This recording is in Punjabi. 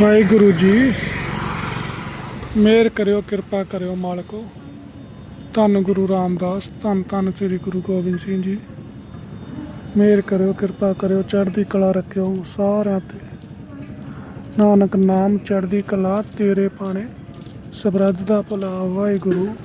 ਵਾਹਿਗੁਰੂ ਜੀ, ਮਿਹਰ ਕਰਿਓ, ਕਿਰਪਾ ਕਰਿਓ ਮਾਲਕੋ। ਧੰਨ ਗੁਰੂ ਰਾਮਦਾਸ, ਧੰਨ ਧੰਨ ਸ੍ਰੀ ਗੁਰੂ ਗੋਬਿੰਦ ਸਿੰਘ ਜੀ। ਮੇਰ ਕਰਿਓ, ਕਿਰਪਾ ਕਰਿਓ, ਚੜ੍ਹਦੀ ਕਲਾ ਰੱਖਿਓ ਸਾਰਿਆਂ ਤੇ। ਨਾਨਕ ਨਾਮ ਚੜ੍ਹਦੀ ਕਲਾ ਤੇਰੇ ਪਾਣੇ। ਸਬਰਦ ਦਾ ਭਲਾ ਵਾਹਿਗੁਰੂ।